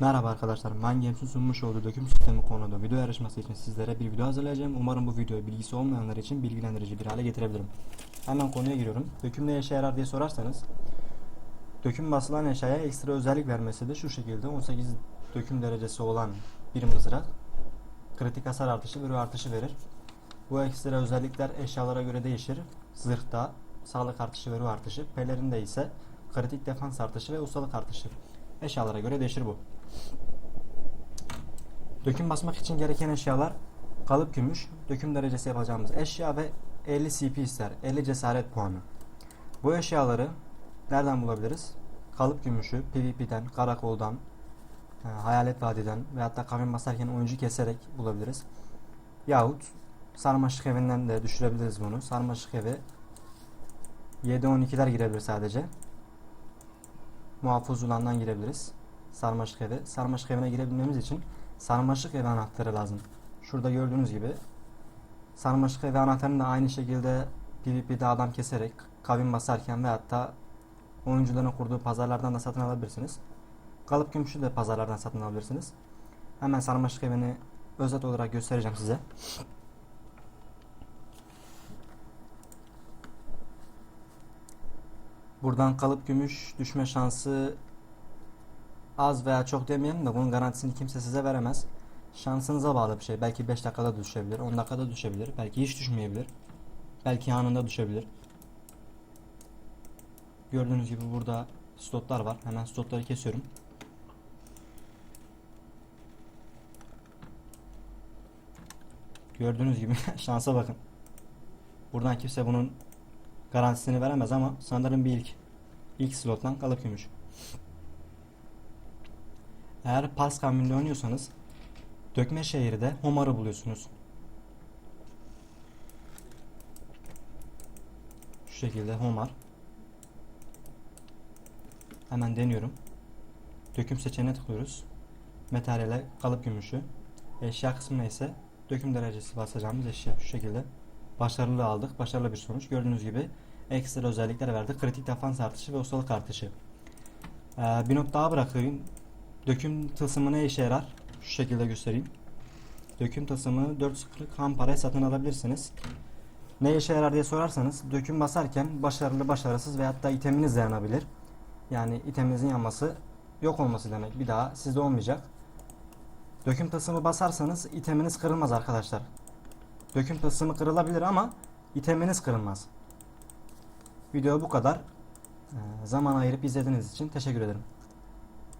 Merhaba arkadaşlar, MindGames'in sunmuş olduğu döküm sistemi konuda video yarışması için sizlere bir video hazırlayacağım. Umarım bu videoyu bilgisi olmayanlar için bilgilendirici bir hale getirebilirim. Hemen konuya giriyorum. Döküm ne işe yarar diye sorarsanız, döküm basılan eşyaya ekstra özellik vermesi de şu şekilde 18 döküm derecesi olan bir mızrak kritik hasar artışı ve artışı verir. Bu ekstra özellikler eşyalara göre değişir. Zırhta sağlık artışı ve artışı, pelerinde ise kritik defans artışı ve ustalık artışı. Eşyalara göre değişir bu. Döküm basmak için gereken eşyalar kalıp gümüş, döküm derecesi yapacağımız eşya ve 50 CP ister, 50 cesaret puanı. Bu eşyaları nereden bulabiliriz? Kalıp gümüşü PvP'den, karakoldan, e, hayalet vadiden ve hatta kavim basarken oyuncu keserek bulabiliriz. Yahut sarmaşık evinden de düşürebiliriz bunu. Sarmaşık evi 7-12'ler girebilir sadece. Muhafız ulandan girebiliriz. Sarmaşık evi. Sarmaşık evine girebilmemiz için sarmaşık evi anahtarı lazım. Şurada gördüğünüz gibi sarmaşık evi anahtarını da aynı şekilde PvP'de adam keserek kavim basarken ve hatta oyuncuların kurduğu pazarlardan da satın alabilirsiniz. Kalıp gümüşü de pazarlardan satın alabilirsiniz. Hemen sarmaşık evini özet olarak göstereceğim size. Buradan kalıp gümüş düşme şansı az veya çok demeyelim de bunun garantisini kimse size veremez. Şansınıza bağlı bir şey. Belki 5 dakikada düşebilir, 10 dakikada düşebilir, belki hiç düşmeyebilir. Belki anında düşebilir. Gördüğünüz gibi burada slotlar var. Hemen slotları kesiyorum. Gördüğünüz gibi şansa bakın. Buradan kimse bunun garantisini veremez ama sanırım bir ilk. İlk slottan kalıp gümüş. Eğer pas kamyonunu oynuyorsanız dökme şehirde Homar'ı buluyorsunuz. Şu şekilde Homar. Hemen deniyorum. Döküm seçeneğine tıklıyoruz. Materyale kalıp gümüşü. Eşya kısmına ise döküm derecesi basacağımız eşya şu şekilde. Başarılı aldık. Başarılı bir sonuç. Gördüğünüz gibi ekstra özellikler verdi. Kritik defans artışı ve ustalık artışı. Ee, bir not daha bırakayım. Döküm tılsımı ne işe yarar? Şu şekilde göstereyim. Döküm tılsımı 440 ham paraya satın alabilirsiniz. Ne işe yarar diye sorarsanız döküm basarken başarılı başarısız ve hatta iteminiz de yanabilir. Yani iteminizin yanması yok olması demek. Bir daha sizde olmayacak. Döküm tılsımı basarsanız iteminiz kırılmaz arkadaşlar. Döküm tılsımı kırılabilir ama iteminiz kırılmaz. Video bu kadar. Ee, zaman ayırıp izlediğiniz için teşekkür ederim.